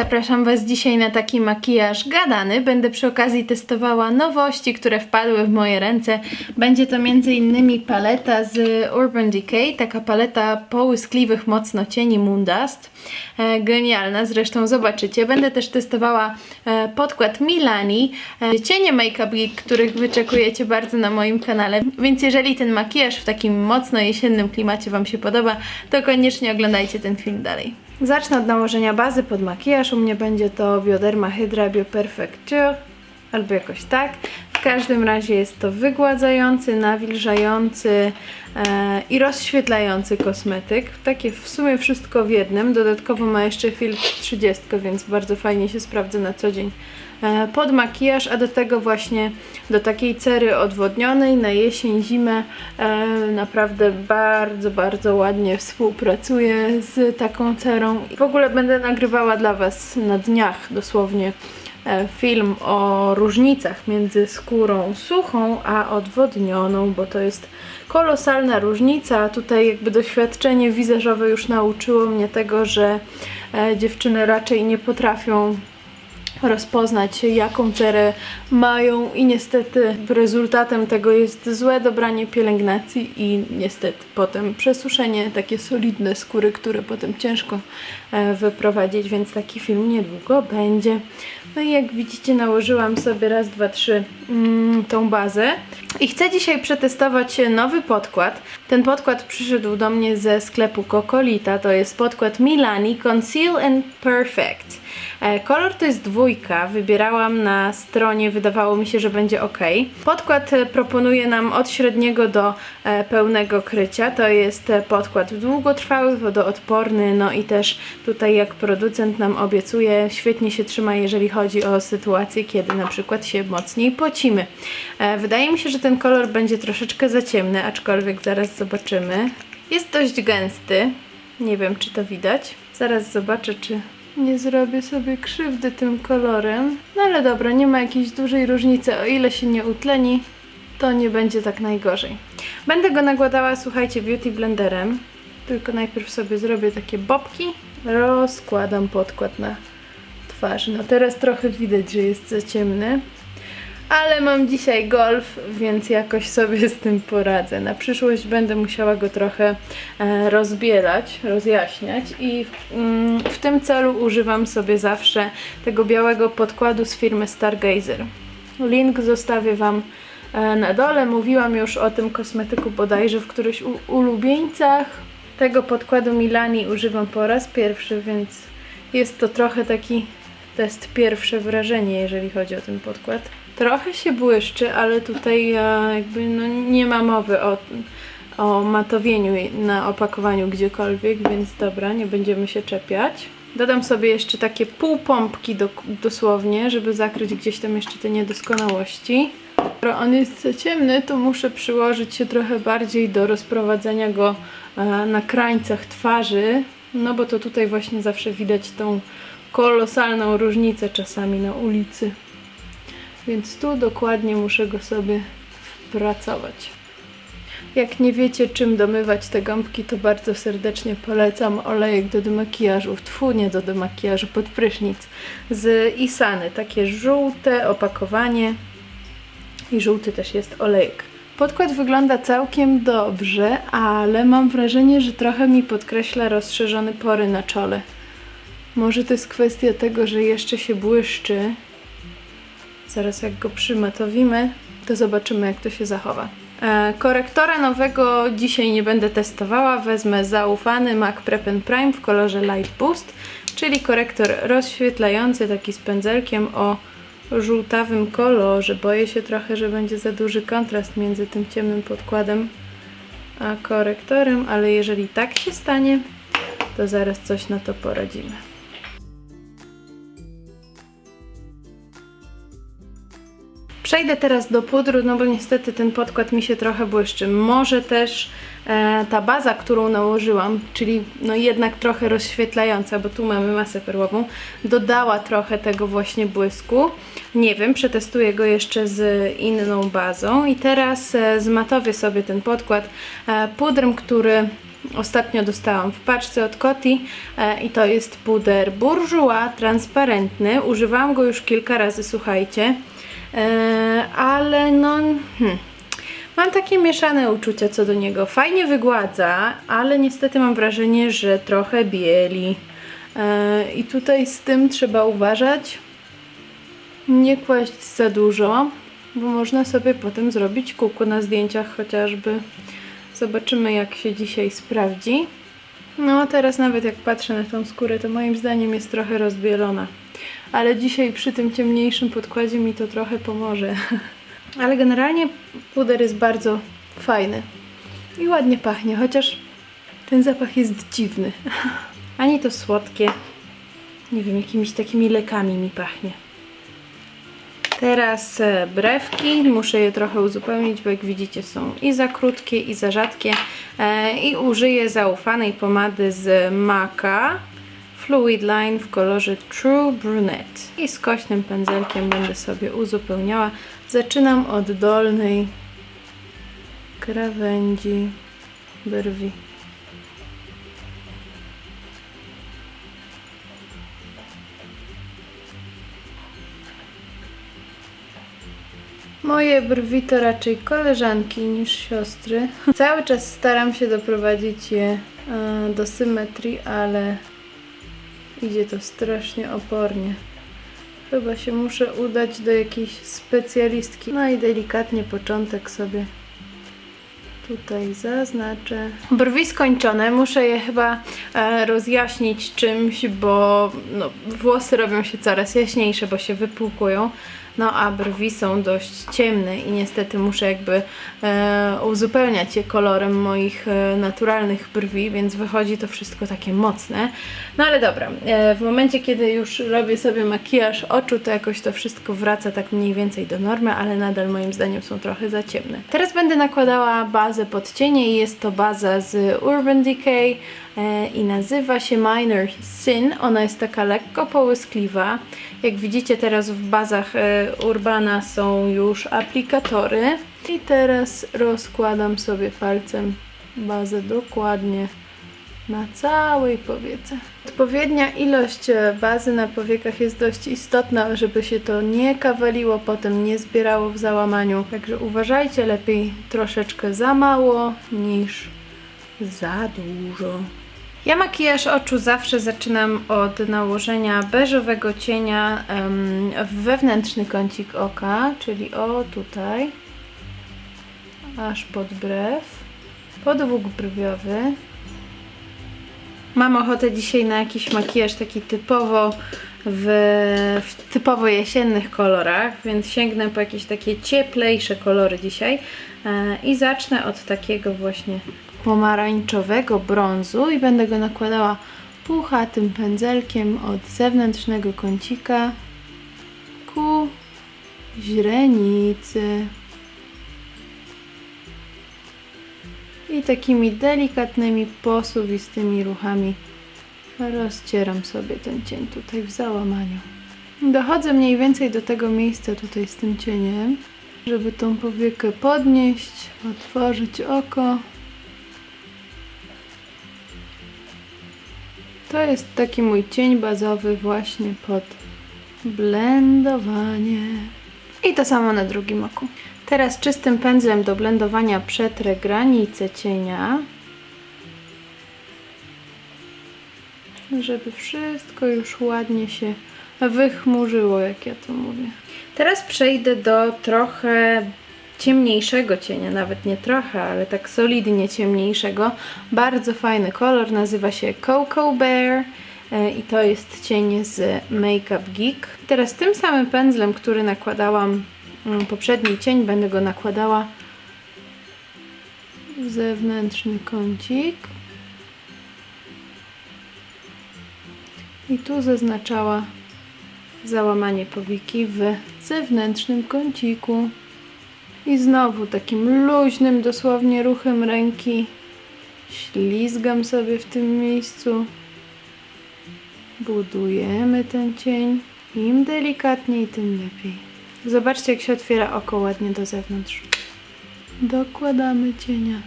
zapraszam Was dzisiaj na taki makijaż gadany. Będę przy okazji testowała nowości, które wpadły w moje ręce. Będzie to m.in. paleta z Urban Decay, taka paleta połyskliwych mocno cieni Moondust. E, genialna, zresztą zobaczycie. Będę też testowała e, podkład Milani, e, cienie Makeup Geek, których wyczekujecie bardzo na moim kanale. Więc jeżeli ten makijaż w takim mocno jesiennym klimacie Wam się podoba, to koniecznie oglądajcie ten film dalej. Zacznę od nałożenia bazy pod makijaż. U mnie będzie to Bioderma Hydra Bio Perfect Cure albo jakoś tak. W każdym razie jest to wygładzający, nawilżający e, i rozświetlający kosmetyk. Takie w sumie wszystko w jednym. Dodatkowo ma jeszcze filtr 30, więc bardzo fajnie się sprawdza na co dzień pod makijaż, a do tego właśnie do takiej cery odwodnionej na jesień, zimę e, naprawdę bardzo, bardzo ładnie współpracuje z taką cerą. W ogóle będę nagrywała dla Was na dniach dosłownie e, film o różnicach między skórą suchą a odwodnioną, bo to jest kolosalna różnica. Tutaj jakby doświadczenie wizażowe już nauczyło mnie tego, że e, dziewczyny raczej nie potrafią rozpoznać jaką cerę mają i niestety rezultatem tego jest złe dobranie pielęgnacji i niestety potem przesuszenie, takie solidne skóry, które potem ciężko e, wyprowadzić, więc taki film niedługo będzie. No i jak widzicie nałożyłam sobie raz, dwa, trzy mm, tą bazę i chcę dzisiaj przetestować nowy podkład. Ten podkład przyszedł do mnie ze sklepu Cocolita, to jest podkład Milani Conceal and Perfect. E, Kolor to jest dwójka, wybierałam na stronie, wydawało mi się, że będzie ok. Podkład e, proponuje nam od średniego do e, pełnego krycia. To jest podkład długotrwały, wodoodporny, no i też tutaj jak producent nam obiecuje, świetnie się trzyma, jeżeli chodzi o sytuację, kiedy na przykład się mocniej pocimy. Wydaje mi się, że ten kolor będzie troszeczkę za ciemny, aczkolwiek zaraz zobaczymy. Jest dość gęsty, nie wiem czy to widać. Zaraz zobaczę, czy nie zrobię sobie krzywdy tym kolorem. No ale dobra, nie ma jakiejś dużej różnicy. O ile się nie utleni, to nie będzie tak najgorzej. Będę go nakładała, słuchajcie, beauty blenderem. Tylko najpierw sobie zrobię takie bobki. Rozkładam podkład na twarz. No teraz trochę widać, że jest za ciemny. Ale mam dzisiaj golf, więc jakoś sobie z tym poradzę. Na przyszłość będę musiała go trochę e, rozbielać, rozjaśniać i mm, w tym celu używam sobie zawsze tego białego podkładu z firmy Stargazer. Link zostawię Wam e, na dole. Mówiłam już o tym kosmetyku bodajże w którychś u- ulubieńcach. Tego podkładu Milani używam po raz pierwszy, więc jest to trochę taki test pierwsze wrażenie, jeżeli chodzi o ten podkład. Trochę się błyszczy, ale tutaj e, jakby no, nie ma mowy o, o matowieniu na opakowaniu gdziekolwiek, więc dobra, nie będziemy się czepiać. Dodam sobie jeszcze takie pół pompki do, dosłownie, żeby zakryć gdzieś tam jeszcze te niedoskonałości. Skoro on jest za ciemny, to muszę przyłożyć się trochę bardziej do rozprowadzenia go e, na krańcach twarzy, no bo to tutaj właśnie zawsze widać tą kolosalną różnicę czasami na ulicy. Więc tu dokładnie muszę go sobie wpracować. Jak nie wiecie czym domywać te gąbki, to bardzo serdecznie polecam olejek do demakijażu, tfu, nie do demakijażu, pod prysznic z Isany. Takie żółte opakowanie i żółty też jest olejek. Podkład wygląda całkiem dobrze, ale mam wrażenie, że trochę mi podkreśla rozszerzone pory na czole. Może to jest kwestia tego, że jeszcze się błyszczy. Zaraz jak go przymatowimy, to zobaczymy jak to się zachowa. E, korektora nowego dzisiaj nie będę testowała. Wezmę zaufany MAC Prep Prime w kolorze Light Boost, czyli korektor rozświetlający taki z pędzelkiem o żółtawym kolorze. Boję się trochę, że będzie za duży kontrast między tym ciemnym podkładem a korektorem, ale jeżeli tak się stanie, to zaraz coś na to poradzimy. Przejdę teraz do pudru, no bo niestety ten podkład mi się trochę błyszczy. Może też e, ta baza, którą nałożyłam, czyli no jednak trochę rozświetlająca, bo tu mamy masę perłową, dodała trochę tego właśnie błysku. Nie wiem, przetestuję go jeszcze z inną bazą i teraz e, zmatowię sobie ten podkład e, pudrem, który ostatnio dostałam w paczce od Coty e, i to jest puder Bourjois transparentny. Używałam go już kilka razy, słuchajcie, ale no... Hmm. Mam takie mieszane uczucia co do niego. Fajnie wygładza, ale niestety mam wrażenie, że trochę bieli. E, I tutaj z tym trzeba uważać. Nie kłaść za dużo, bo można sobie potem zrobić kuku na zdjęciach chociażby. Zobaczymy jak się dzisiaj sprawdzi. No teraz nawet jak patrzę na tą skórę, to moim zdaniem jest trochę rozbielona. Ale dzisiaj przy tym ciemniejszym podkładzie mi to trochę pomoże. Ale generalnie puder jest bardzo fajny i ładnie pachnie, chociaż ten zapach jest dziwny. Ani to słodkie, nie wiem, jakimiś takimi lekami mi pachnie. Teraz e, brewki, muszę je trochę uzupełnić, bo jak widzicie są i za krótkie i za rzadkie e, i użyję zaufanej pomady z Maka Fluid Line w kolorze True Brunette i skośnym pędzelkiem będę sobie uzupełniała. Zaczynam od dolnej krawędzi brwi. Moje brwi to raczej koleżanki niż siostry. Cały czas staram się doprowadzić je e, do symetrii, ale idzie to strasznie opornie. Chyba się muszę udać do jakiejś specjalistki. No i delikatnie początek sobie tutaj zaznaczę. Brwi skończone, muszę je chyba e, rozjaśnić czymś, bo no, włosy robią się coraz jaśniejsze, bo się wypłukują. No a brwi są dość ciemne i niestety muszę jakby e, uzupełniać je kolorem moich e, naturalnych brwi, więc wychodzi to wszystko takie mocne. No ale dobra, e, w momencie kiedy już robię sobie makijaż oczu, to jakoś to wszystko wraca tak mniej więcej do normy, ale nadal moim zdaniem są trochę za ciemne. Teraz będę nakładała bazę pod cienie i jest to baza z Urban Decay i nazywa się Minor Sin. Ona jest taka lekko połyskliwa. Jak widzicie teraz w bazach e, Urbana są już aplikatory. I teraz rozkładam sobie palcem bazę dokładnie na całej powiece. Odpowiednia ilość e, bazy na powiekach jest dość istotna, żeby się to nie kawaliło, potem nie zbierało w załamaniu. Także uważajcie, lepiej troszeczkę za mało niż za dużo. Ja makijaż oczu zawsze zaczynam od nałożenia beżowego cienia w wewnętrzny kącik oka, czyli o tutaj, aż pod brew, podwóg brwiowy. Mam ochotę dzisiaj na jakiś makijaż taki typowo w, w typowo jesiennych kolorach, więc sięgnę po jakieś takie cieplejsze kolory dzisiaj e, i zacznę od takiego właśnie pomarańczowego brązu i będę go nakładała puchatym pędzelkiem od zewnętrznego kącika ku źrenicy. I takimi delikatnymi, posuwistymi ruchami rozcieram sobie ten cień tutaj w załamaniu. Dochodzę mniej więcej do tego miejsca tutaj z tym cieniem, żeby tą powiekę podnieść, otworzyć oko. To jest taki mój cień bazowy właśnie pod blendowanie. I to samo na drugim oku. Teraz czystym pędzlem do blendowania przetrę granicę cienia. Żeby wszystko już ładnie się wychmurzyło, jak ja to mówię. Teraz przejdę do trochę ciemniejszego cienia, nawet nie trochę, ale tak solidnie ciemniejszego. Bardzo fajny kolor, nazywa się Cocoa Bear e, i to jest cień z Makeup Geek. Teraz tym samym pędzlem, który nakładałam mm, poprzedni cień, będę go nakładała w zewnętrzny kącik. I tu zaznaczała załamanie powieki w zewnętrznym kąciku. I znowu takim luźnym dosłownie ruchem ręki ślizgam sobie w tym miejscu. Budujemy ten cień. Im delikatniej, tym lepiej. Zobaczcie, jak się otwiera oko ładnie do zewnątrz. Dokładamy cienia.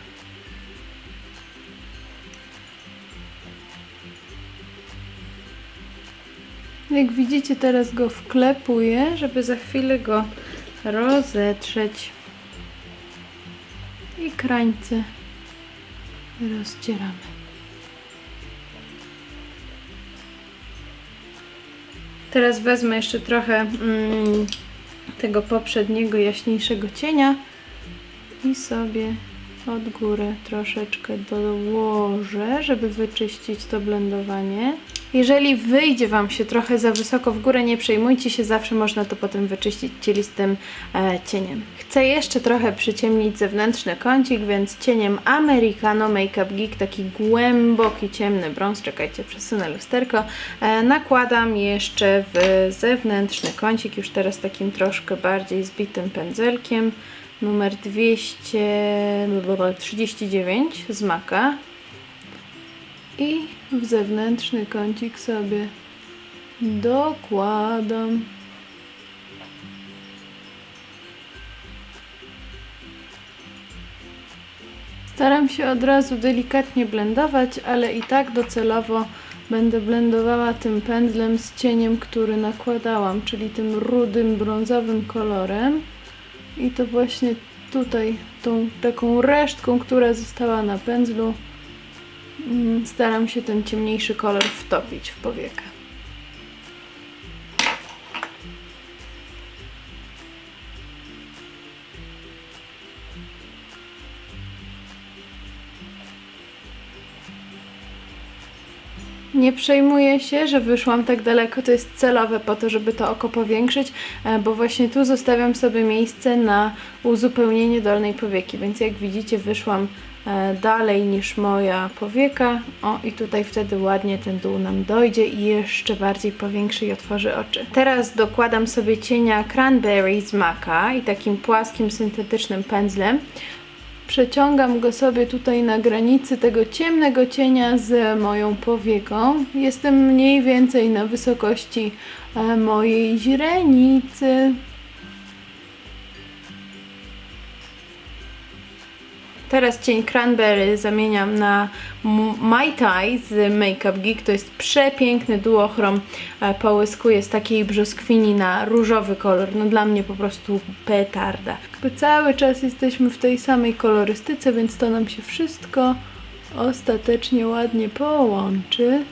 Jak widzicie, teraz go wklepuję, żeby za chwilę go rozetrzeć. I krańce rozdzieramy. Teraz wezmę jeszcze trochę mm, tego poprzedniego jaśniejszego cienia i sobie od góry troszeczkę dołożę, żeby wyczyścić to blendowanie. Jeżeli wyjdzie Wam się trochę za wysoko w górę, nie przejmujcie się, zawsze można to potem wyczyścić cielistym e, cieniem. Chcę jeszcze trochę przyciemnić zewnętrzny kącik, więc cieniem Americano Makeup Geek, taki głęboki, ciemny brąz, czekajcie, przesunę lusterko, e, nakładam jeszcze w zewnętrzny kącik, już teraz takim troszkę bardziej zbitym pędzelkiem, numer 239 z Maka i w zewnętrzny kącik sobie dokładam. Staram się od razu delikatnie blendować, ale i tak docelowo będę blendowała tym pędzlem z cieniem, który nakładałam, czyli tym rudym, brązowym kolorem. I to właśnie tutaj, tą taką resztką, która została na pędzlu, Staram się ten ciemniejszy kolor wtopić w powiekę. Nie przejmuję się, że wyszłam tak daleko, to jest celowe po to, żeby to oko powiększyć, e, bo właśnie tu zostawiam sobie miejsce na uzupełnienie dolnej powieki, więc jak widzicie wyszłam dalej niż moja powieka. O i tutaj wtedy ładnie ten dół nam dojdzie i jeszcze bardziej powiększy i otworzy oczy. Teraz dokładam sobie cienia Cranberry z Maka i takim płaskim, syntetycznym pędzlem. Przeciągam go sobie tutaj na granicy tego ciemnego cienia z moją powieką. Jestem mniej więcej na wysokości e, mojej źrenicy. Teraz cień Cranberry zamieniam na M- Mai Tai z Makeup Geek. To jest przepiękny duochrom. e, Połyskuje z takiej brzoskwini na różowy kolor. No dla mnie po prostu petarda. Jakby cały czas jesteśmy w tej samej kolorystyce, więc to nam się wszystko ostatecznie ładnie połączy.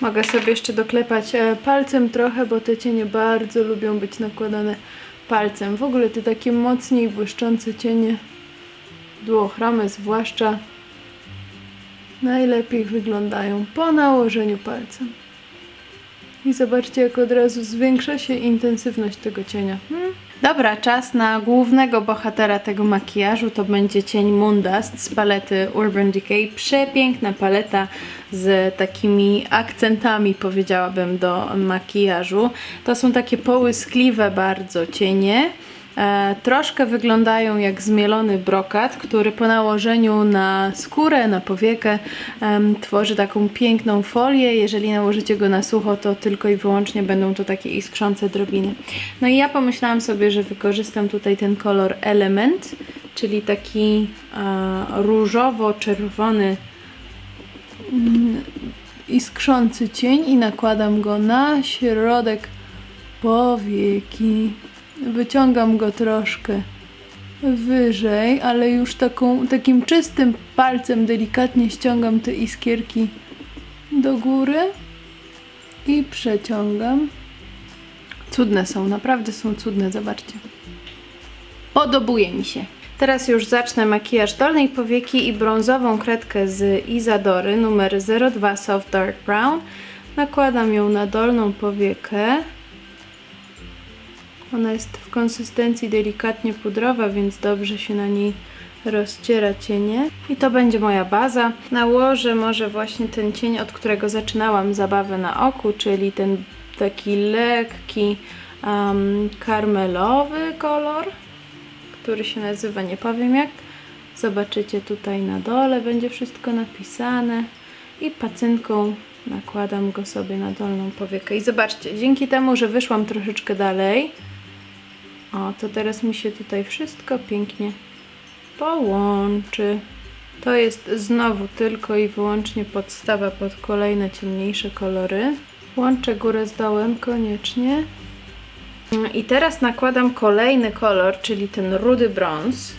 Mogę sobie jeszcze doklepać e, palcem trochę, bo te cienie bardzo lubią być nakładane palcem. W ogóle te takie mocniej błyszczące cienie duochromy zwłaszcza najlepiej wyglądają po nałożeniu palcem. I zobaczcie, jak od razu zwiększa się intensywność tego cienia. Hmm? Dobra, czas na głównego bohatera tego makijażu. To będzie cień Moondust z palety Urban Decay. Przepiękna paleta z takimi akcentami, powiedziałabym, do makijażu. To są takie połyskliwe bardzo cienie. E, troszkę wyglądają jak zmielony brokat, który po nałożeniu na skórę, na powiekę tworzy taką piękną folię. Jeżeli nałożycie go na sucho, to tylko i wyłącznie będą to takie iskrzące drobiny. No i ja pomyślałam sobie, że wykorzystam tutaj ten kolor Element, czyli taki e, różowo-czerwony mm, iskrzący cień i nakładam go na środek powieki. Wyciągam go troszkę wyżej, ale już taką, takim czystym palcem delikatnie ściągam te iskierki do góry i przeciągam. Cudne są, naprawdę są cudne, zobaczcie. Podobuje mi się. Teraz już zacznę makijaż dolnej powieki i brązową kredkę z Izadory numer 02 Soft Dark Brown. Nakładam ją na dolną powiekę. Ona jest w konsystencji delikatnie pudrowa, więc dobrze się na niej rozciera cienie. I to będzie moja baza. Nałożę może właśnie ten cień, od którego zaczynałam zabawę na oku, czyli ten taki lekki um, karmelowy kolor, który się nazywa, nie powiem jak. Zobaczycie tutaj na dole, będzie wszystko napisane. I pacynką nakładam go sobie na dolną powiekę. I zobaczcie, dzięki temu, że wyszłam troszeczkę dalej, o, to teraz mi się tutaj wszystko pięknie połączy. To jest znowu tylko i wyłącznie podstawa pod kolejne ciemniejsze kolory. Łączę górę z dołem koniecznie. I teraz nakładam kolejny kolor, czyli ten rudy brąz.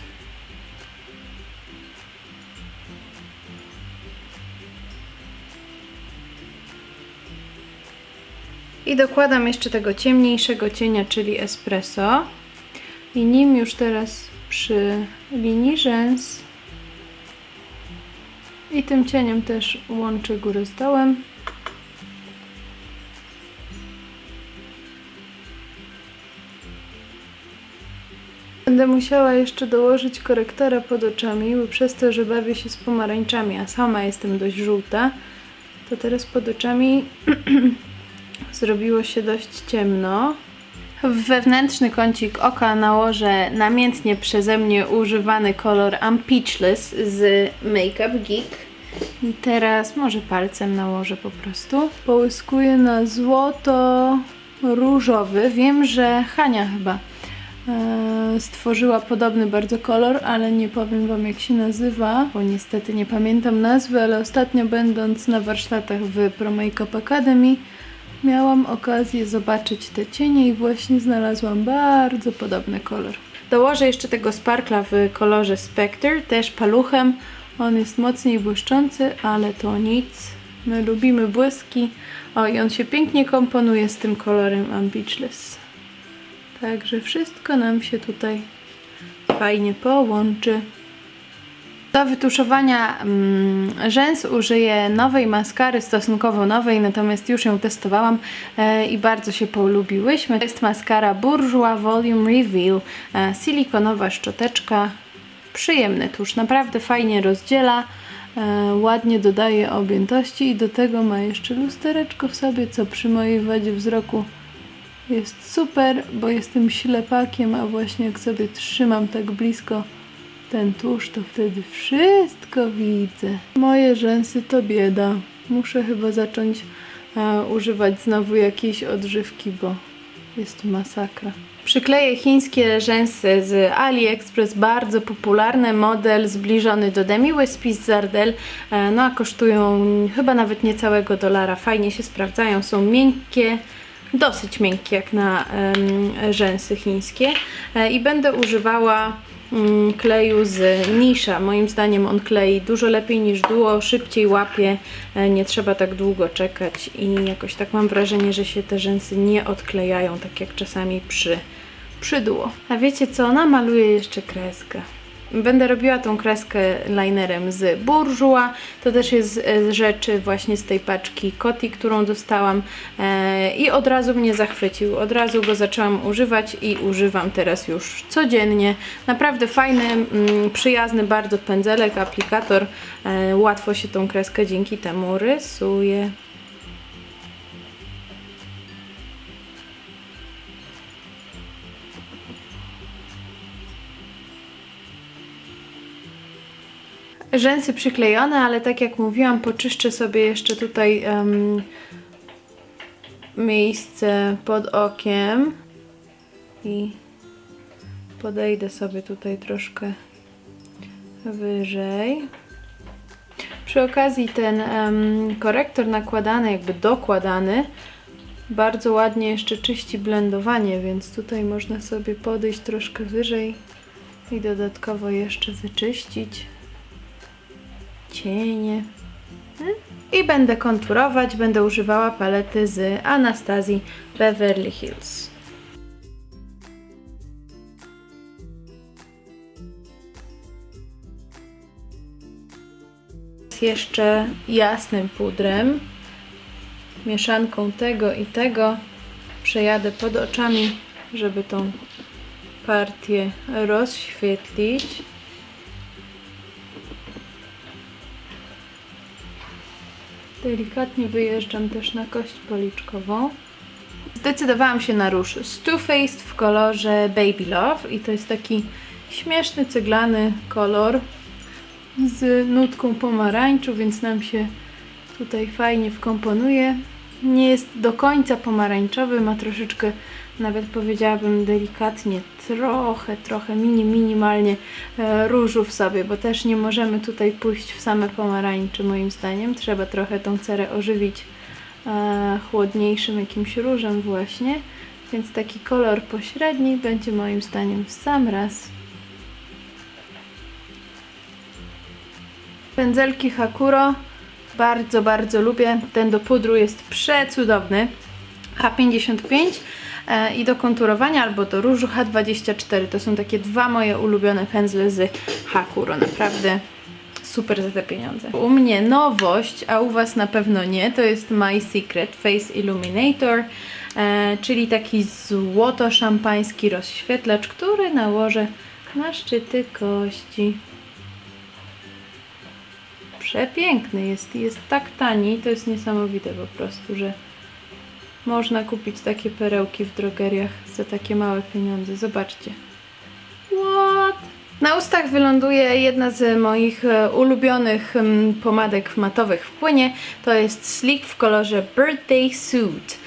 I dokładam jeszcze tego ciemniejszego cienia, czyli espresso. I nim już teraz przy linii rzęs i tym cieniem też łączę górę z dołem. Będę musiała jeszcze dołożyć korektora pod oczami, bo przez to, że bawię się z pomarańczami, a sama jestem dość żółta, to teraz pod oczami zrobiło się dość ciemno. W wewnętrzny kącik oka nałożę namiętnie przeze mnie używany kolor I'm Peachless z Makeup Geek. I teraz może palcem nałożę po prostu. Połyskuję na złoto różowy. Wiem, że Hania chyba e, stworzyła podobny bardzo kolor, ale nie powiem Wam jak się nazywa, bo niestety nie pamiętam nazwy, ale ostatnio będąc na warsztatach w Pro Makeup Academy miałam okazję zobaczyć te cienie i właśnie znalazłam bardzo podobny kolor. Dołożę jeszcze tego sparkla w kolorze Spectre, też paluchem. On jest mocniej błyszczący, ale to nic. My lubimy błyski. O, i on się pięknie komponuje z tym kolorem Ambitchless. Także wszystko nam się tutaj fajnie połączy. Do wytuszowania mm, rzęs użyję nowej maskary, stosunkowo nowej, natomiast już ją testowałam e, i bardzo się polubiłyśmy. To jest maskara Bourjois Volume Reveal, e, silikonowa szczoteczka, przyjemny tusz, naprawdę fajnie rozdziela, e, ładnie dodaje objętości i do tego ma jeszcze lustereczko w sobie, co przy mojej wadzie wzroku jest super, bo jestem ślepakiem, a właśnie jak sobie trzymam tak blisko ten tusz, to wtedy wszystko widzę. Moje rzęsy to bieda. Muszę chyba zacząć e, używać znowu jakiejś odżywki, bo jest masakra. Przykleję chińskie rzęsy z AliExpress, bardzo popularny model zbliżony do Demi Wispy z Zardel, e, no a kosztują chyba nawet niecałego dolara, fajnie się sprawdzają, są miękkie, dosyć miękkie jak na em, rzęsy chińskie e, i będę używała kleju z Nisza. Moim zdaniem on klei dużo lepiej niż Duo, szybciej łapie, e, nie trzeba tak długo czekać i jakoś tak mam wrażenie, że się te rzęsy nie odklejają, tak jak czasami przy, przy Duo. A wiecie co? Namaluję jeszcze kreskę. Będę robiła tą kreskę linerem z Bourjois. To też jest z rzeczy właśnie z tej paczki Coty, którą dostałam e, i od razu mnie zachwycił. Od razu go zaczęłam używać i używam teraz już codziennie. Naprawdę fajny, mm, przyjazny bardzo pędzelek, aplikator. E, łatwo się tą kreskę dzięki temu rysuje. Rzęsy przyklejone, ale tak jak mówiłam, poczyszczę sobie jeszcze tutaj em, miejsce pod okiem i podejdę sobie tutaj troszkę wyżej. Przy okazji ten em, korektor nakładany, jakby dokładany, bardzo ładnie jeszcze czyści blendowanie, więc tutaj można sobie podejść troszkę wyżej i dodatkowo jeszcze wyczyścić cienie. I będę konturować, będę używała palety z Anastazji Beverly Hills. Jeszcze jasnym pudrem, mieszanką tego i tego przejadę pod oczami, żeby tą partię rozświetlić. Delikatnie wyjeżdżam też na kość policzkową. Zdecydowałam się na róż Stu Faced w kolorze Baby Love i to jest taki śmieszny, cyglany kolor z nutką pomarańczu, więc nam się tutaj fajnie wkomponuje. Nie jest do końca pomarańczowy, ma troszeczkę, nawet powiedziałabym delikatnie, trochę, trochę, mini, minimalnie e, różu w sobie, bo też nie możemy tutaj pójść w same pomarańcze moim zdaniem. Trzeba trochę tą cerę ożywić e, chłodniejszym jakimś różem właśnie. Więc taki kolor pośredni będzie moim zdaniem w sam raz. Pędzelki Hakuro bardzo, bardzo lubię. Ten do pudru jest przecudowny. H55 e, i do konturowania albo do różu H24. To są takie dwa moje ulubione pędzle z Hakuro. Naprawdę super za te pieniądze. U mnie nowość, a u Was na pewno nie, to jest My Secret Face Illuminator, e, czyli taki złoto-szampański rozświetlacz, który nałożę na szczyty kości. Przepiękny jest, jest tak tani, to jest niesamowite po prostu, że można kupić takie perełki w drogeriach za takie małe pieniądze. Zobaczcie. What? Na ustach wyląduje jedna z moich e, ulubionych em, pomadek matowych w płynie. To jest Sleek w kolorze Birthday Suit.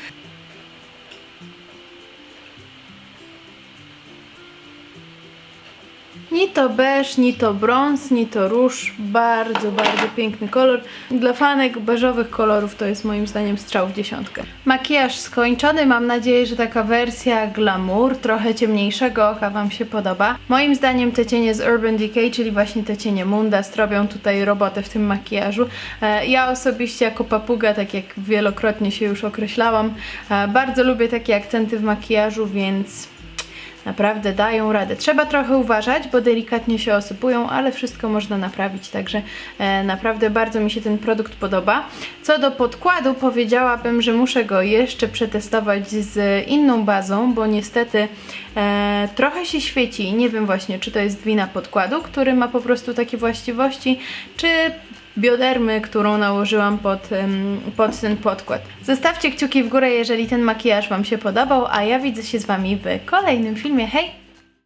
Ni to beż, ni to brąz, ni to róż. Bardzo, bardzo piękny kolor. Dla fanek beżowych kolorów to jest moim zdaniem strzał w dziesiątkę. Makijaż skończony. Mam nadzieję, że taka wersja glamour, trochę ciemniejszego oka Wam się podoba. Moim zdaniem te cienie z Urban Decay, czyli właśnie te cienie Mundast robią tutaj robotę w tym makijażu. E, Ja osobiście jako papuga, tak jak wielokrotnie się już określałam, e, bardzo lubię takie akcenty w makijażu, więc naprawdę dają radę. Trzeba trochę uważać, bo delikatnie się osypują, ale wszystko można naprawić, także e, naprawdę bardzo mi się ten produkt podoba. Co do podkładu, powiedziałabym, że muszę go jeszcze przetestować z inną bazą, bo niestety e, trochę się świeci i nie wiem właśnie, czy to jest wina podkładu, który ma po prostu takie właściwości, czy biodermy, którą nałożyłam pod, pod ten podkład. Zostawcie kciuki w górę, jeżeli ten makijaż Wam się podobał, a ja widzę się z Wami w kolejnym filmie. Hej!